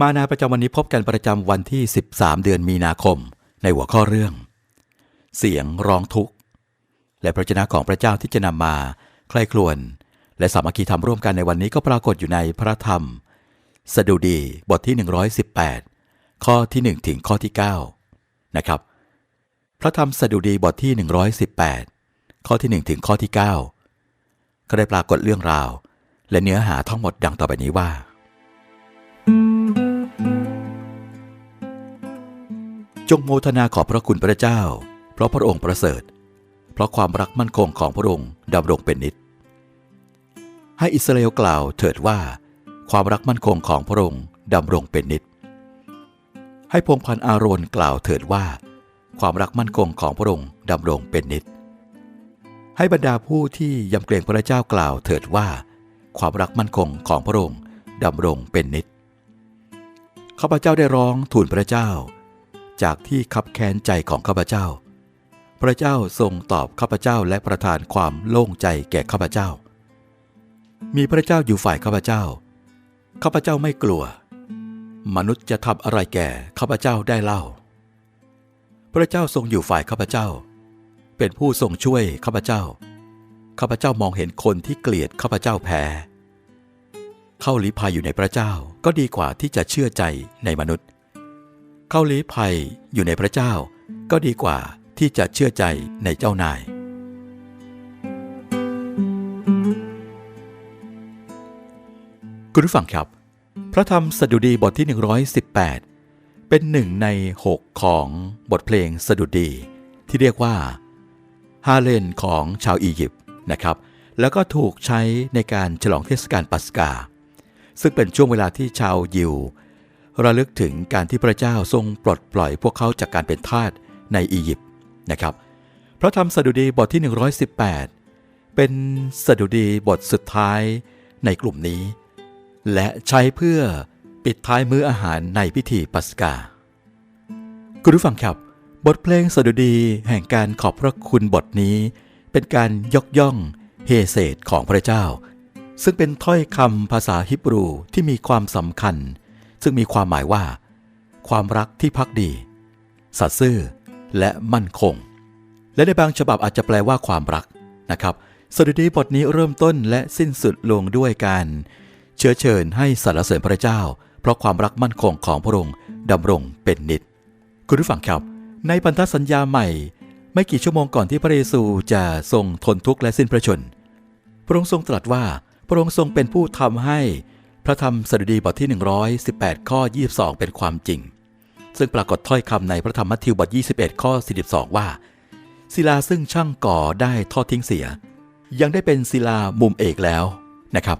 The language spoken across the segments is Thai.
มานาประจำวันนี้พบกันประจำวันที่ 13 เดือนมีนาคม ในหัวข้อเรื่อง เสียงร้องทุกข์ และพระเจนะของพระเจ้าที่จะนำมา ใคร่ครวญและสามัคคีธรรมร่วมกันในวันนี้ก็ปรากฏอยู่ในพระธรรม สดุดีบทที่ 118 ข้อที่ 1 ถึงข้อที่ 9 นะครับ พระธรรมสดุดีบทที่ 118 ข้อที่ 1 ถึงข้อที่ 9 ก็ได้ปรากฏเรื่องราว และเนื้อหาทั้งหมดดังต่อไปนี้ว่า จงโมทนาขอบพระคุณพระเจ้า เพราะพระองค์ประเสริฐ เพราะความรักมั่นคงของพระองค์ดำรงเป็นนิจให้อิสราเอลกล่าวเถิดว่า ความรักมั่นคงของพระองค์ดำรงเป็นนิจให้พงพันอาโรนกล่าวเถิดว่า ความรักมั่นคงของพระองค์ดำรงเป็นนิจให้บรรดาผู้ที่ยำเกรงพระเจ้ากล่าวเถิดว่า ความรักมั่นคงของพระองค์ดำรงเป็นนิจข้าพเจ้าได้ร้องทูลพระเจ้า จากที่คับแค้นใจของข้าพเจ้า พระเจ้าทรงตอบข้าพเจ้าและประทานความโล่งใจแก่ข้าพเจ้า มีพระเจ้าอยู่ฝ่ายข้าพเจ้า ข้าพเจ้าไม่กลัว มนุษย์จะทำอะไรแก่ข้าพเจ้าได้เล่า พระเจ้าทรงอยู่ฝ่ายข้าพเจ้า เป็นผู้ทรงช่วยข้าพเจ้า ข้าพเจ้ามองเห็นคนที่เกลียดข้าพเจ้าแพ้เข้าลี้ภัยอยู่ในพระเจ้าก็ดีกว่าที่จะเชื่อใจในมนุษย์ เข้าลี้ภัยอยู่ในพระเจ้า ก็ดีกว่าที่จะเชื่อใจในเจ้านาย คุณผู้ฟังครับ พระธรรมสดุดีบทที่ 118 เป็นหนึ่งใน 6 ของบทเพลงสดุดี ที่เรียกว่าฮาเลนของชาวอียิปต์นะครับ แล้วก็ถูกใช้ในการฉลองเทศกาลปัสกา ซึ่งเป็นช่วงเวลาที่ชาวยิว ระลึกถึงการที่พระเจ้าทรงปลดปล่อยพวกเขาจากการเป็นทาสในอียิปต์นะครับ พระธรรมสดุดีบทที่ 118 เป็นสดุดีบทสุดท้ายในกลุ่มนี้ และใช้เพื่อปิดท้ายมื้ออาหารในพิธีปัสกา คุณผู้ฟังครับ บทเพลงสดุดีแห่งการขอบพระคุณบทนี้ เป็นการยกย่องเฮเศษของพระเจ้า ซึ่งเป็นถ้อยคำภาษาฮิบรูที่มีความสำคัญ ซึ่งมีความหมายว่า ความรักที่พักดี สัตย์ซื่อ และมั่นคง และในบางฉบับอาจจะแปลว่าความรักนะครับสดุดีบทนี้เริ่มต้นและสิ้นสุดลงด้วยการเชื้อเชิญให้สรรเสริญพระเจ้า เพราะความรักมั่นคงของพระองค์ดำรงเป็นนิจคุณผู้ฟังครับ ในพันธสัญญาใหม่ ไม่กี่ชั่วโมงก่อนที่พระเยซูจะทรงทนทุกข์และสิ้นพระชนม์พระองค์ทรงตรัสว่าพระองค์ทรงเป็นผู้ทำให้ ระธรรมสดุดีบทที่ 118 ข้อ 22 เป็นความจริง ซึ่งปรากฏถ้อยคำในพระธรรมมัทธิวบท 21 ข้อ 42 ว่า ศิลาซึ่งช่างก่อได้ทอดทิ้งเสีย ยังได้เป็นศิลามุมเอกแล้วนะครับ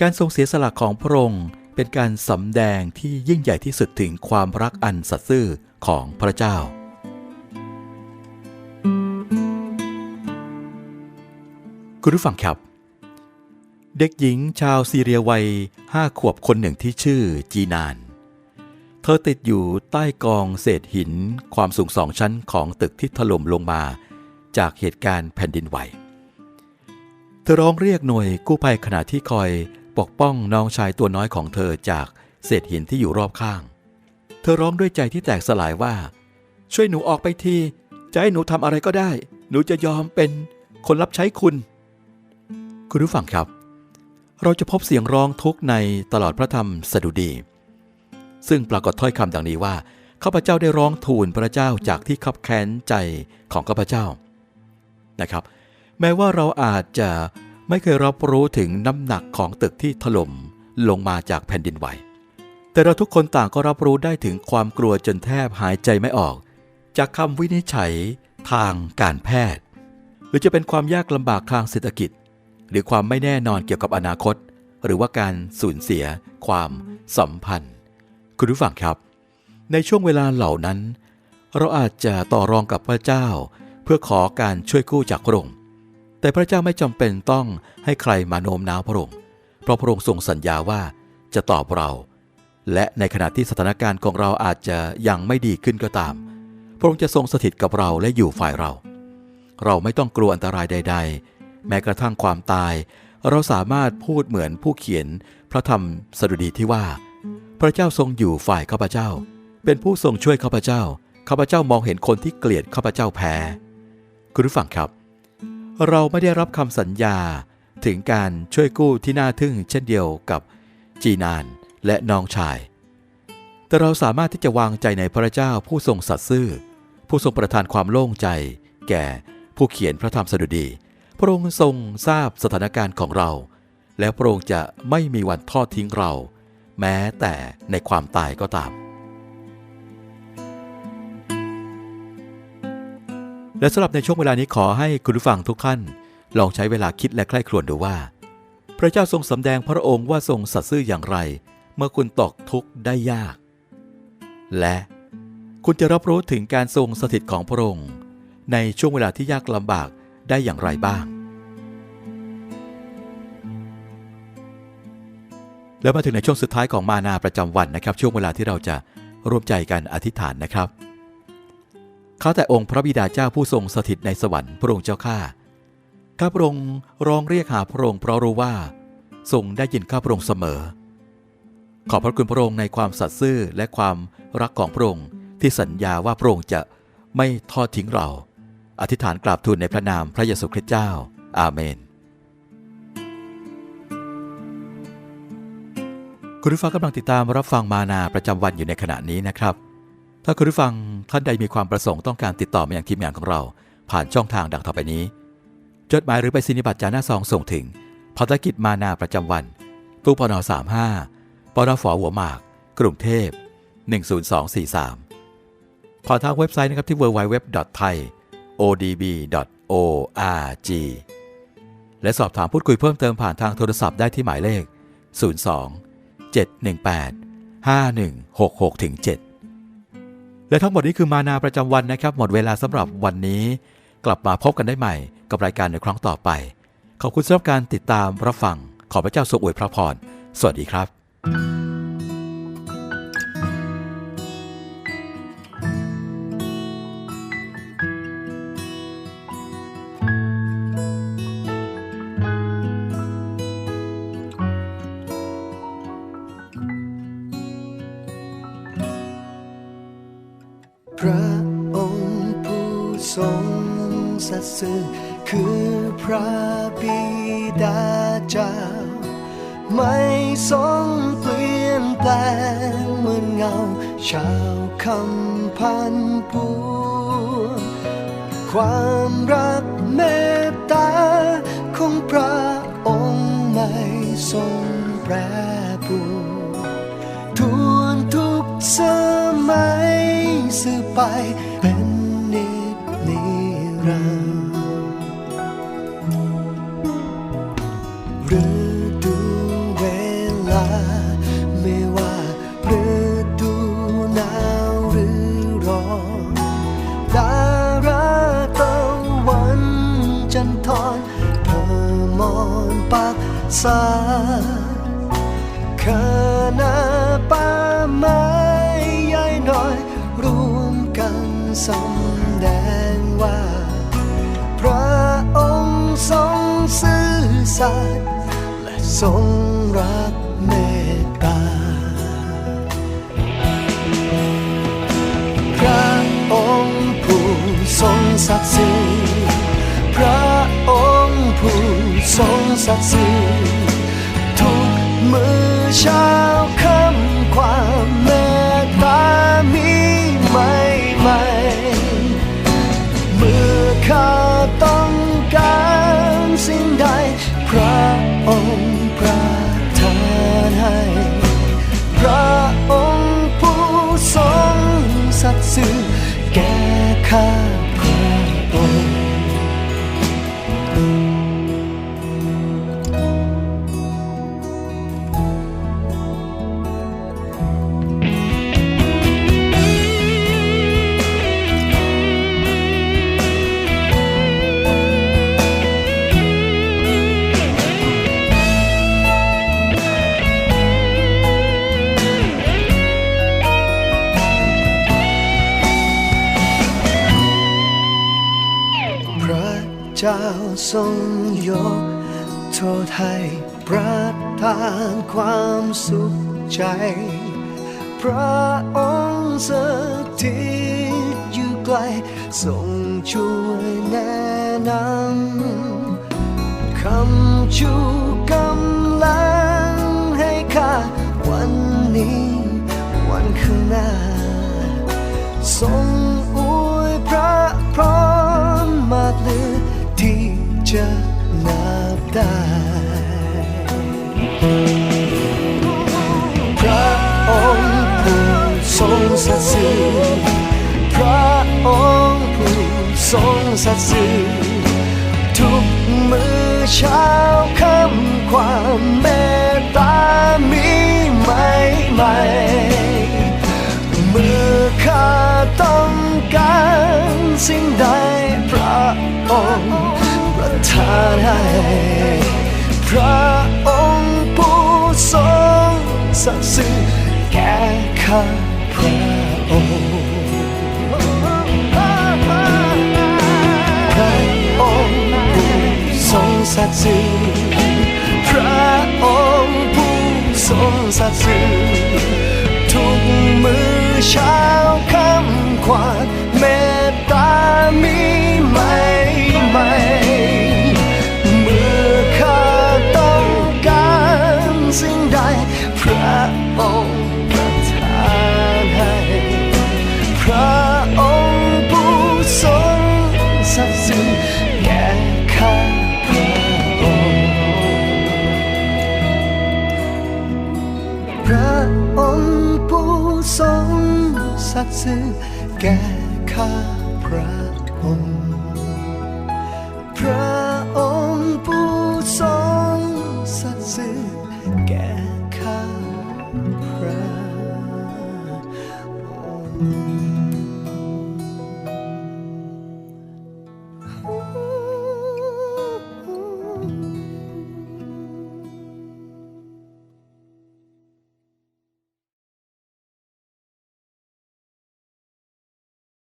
การทรงเสียสละของพระองค์เป็นการสำแดงที่ยิ่งใหญ่ที่สุดถึงความรักอันสัตย์ซื่อของพระเจ้า คุณผู้ฟังครับ เด็กหญิงชาวซีเรียวัยห้าขวบคนหนึ่งที่ชื่อจีนาน เธอติดอยู่ใต้กองเศษหินความสูงสองชั้นของตึกที่ถล่มลงมา จากเหตุการณ์แผ่นดินไหว เธอร้องเรียกหน่วยกู้ภัยขณะที่คอยปกป้องน้องชายตัวน้อยของเธอจากเศษหินที่อยู่รอบข้าง เธอร้องด้วยใจที่แตกสลายว่า ช่วยหนูออกไปที จะให้หนูทำอะไรก็ได้ หนูจะยอมเป็นคนรับใช้คุณ คุณผู้ฟังครับ เราจะพบเสียงร้องทุกข์ในตลอดพระธรรมสดุดี ซึ่งปรากฏถ้อยคำดังนี้ว่าข้าพเจ้าได้ร้องทูลพระเจ้าจากที่คับแค้นใจของข้าพเจ้านะครับ แม้ว่าเราอาจจะไม่เคยรับรู้ถึงน้ำหนักของตึกที่ถล่มลงมาจากแผ่นดินไหว แต่เราทุกคนต่างก็รับรู้ได้ถึงความกลัวจนแทบหายใจไม่ออก จากคำวินิจฉัยทางการแพทย์ หรือจะเป็นความยากลำบากทางเศรษฐกิจ หรือความไม่แน่นอนเกี่ยวกับอนาคต หรือว่าการสูญเสีย ความสัมพันธ์ คุณผู้ฟังครับ ในช่วงเวลาเหล่านั้น เราอาจจะต่อรองกับพระเจ้า เพื่อขอการช่วยกู้จากพระองค์แต่พระเจ้าไม่จำเป็นต้องให้ใครมาโน้มน้าวพระองค์เพราะพระองค์ทรงสัญญาว่าจะตอบเรา และในขณะที่สถานการณ์ของเราอาจจะยังไม่ดีขึ้นก็ตาม พระองค์จะทรงสถิตกับเราและอยู่ฝ่ายเรา เราไม่ต้องกลัวอันตรายใด ๆ แม้กระทั่งความตาย เราสามารถพูดเหมือนผู้เขียน พระธรรมสดุดีที่ว่า พระเจ้าทรงอยู่ฝ่ายข้าพเจ้า เป็นผู้ทรงช่วยข้าพเจ้าข้าพเจ้ามองเห็นคนที่เกลียดข้าพเจ้าแพ้ คุณผู้ฟังครับ เราไม่ได้รับคำสัญญาถึงการช่วยกู้ที่น่าทึ่งเช่นเดียวกับจีนานและน้องชาย แต่เราสามารถที่จะวางใจในพระเจ้าผู้ทรงสัตย์ซื่อ ผู้ทรงประทานความโล่งใจ แก่ผู้เขียนพระธรรมสดุดี ระองค์ทรงทราบสถานการณ์ของเรา แล้วพระองค์จะไม่มีวันทอดทิ้งเรา แม้แต่ในความตายก็ตาม และสำหรับในช่วงเวลานี้ขอให้คุณผู้ฟังทุกท่าน ลองใช้เวลาคิดและใคร่ครวญดูว่า พระเจ้าทรงสำแดงพระองค์ว่าทรงสัตย์ซื่ออย่างไร เมื่อคุณตกทุกข์ได้ยาก และคุณจะรับรู้ถึงการทรงสถิตของพระองค์ ในช่วงเวลาที่ยากลำบากได้อย่างไรบ้าง แล้วมาถึงในช่วงสุดท้ายของมานาประจำวันนะครับ ช่วงเวลาที่เราจะร่วมใจกันอธิษฐานนะครับข้าแต่องค์พระบิดาเจ้าผู้ทรงสถิตในสวรรค์พระองค์เจ้าข้าข้าพระองค์ร้องเรียกหาพระองค์เพราะรู้ว่าทรงได้ยินข้าพระองค์เสมอ ขอบพระคุณพระองค์ในความสัตย์ซื่อและความรักของพระองค์ที่สัญญาว่าพระองค์จะไม่ทอดทิ้งเรา อธิษฐานกราบทูลในพระนามพระเยซูคริสต์เจ้า อาเมน คุณผู้ฟังกำลังติดตามรับฟังมานาประจำวันอยู่ในขณะนี้นะครับ ถ้าคุณผู้ฟังท่านใดมีความประสงค์ต้องการติดต่อมาอยังทีมงานของเรา ผ่านช่องทางดังต่อไปนี้ จดหมายหรือไปสินิบัตรจาหน้าซองส่งถึงภารกิจมานาประจำวันตู้ปน35ปนฝหัวหมาก กรุงเทพ 10243 ผ่านทางเว็บไซต์นะครับที่ www.thaiodb.org และสอบถามพูดคุยเพิ่มเติมผ่านทางโทรศัพท์ได้ที่หมายเลข 02 718 5166ถึง7และทั้งหมดนี้คือมานาประจำวันนะครับ หมดเวลาสำหรับวันนี้ กลับมาพบกันได้ใหม่กับรายการในครั้งต่อไป ขอบคุณสำหรับการติดตามรับฟังขอพระเจ้าทรงอวยพระพรสวัสดีครับ พระองค์ผู้ทรงสัตย์ซื่อคือพระบิดาเจ้า ไม่ทรงเปลี่ยนแปลงเหมือนเงา ชาวคำพันธ์ปวงความรักเมตตาของพระองค์ไม่ทรงแปรปรวน สืบไปเป็นนิจนิรันดร์ฤดูเวลา ไม่ว่าฤดูหนาวหรือร้อนดาราตะวันจันทรเธอมอนปักษา สำแดงว่า พระองค์ทรงซื่อสัตย์และทรงรักเมตตา พระองค์ผู้ทรงศักดิ์สิทธิ์พระองค์ผู้ทรงศักดิ์สิทธิ์ทุกมือชา ทรงยกโทษให้ประทานความสุขใจ พระองค์สถิตอยู่ไกลทรงช่วยแนะนำคำชูกำลังให้ข้าวันนี้ วันข้างหน้าทรง จะนับได้พระองค์ผู้ทรงสัตย์ซื่อพระองค์ผู้ทรงสัตย์ซื่อทุกมือเช้าคำความเมต ระองค์ผู้ทรงสัตย์ซื่อแก่ข้าพระองค์พระองค์ผู้ทรงสัตย์ซื่อพระองค์ผู้ทรงสัตย์ซื่อทุกมือเช้า สัตย์ซื่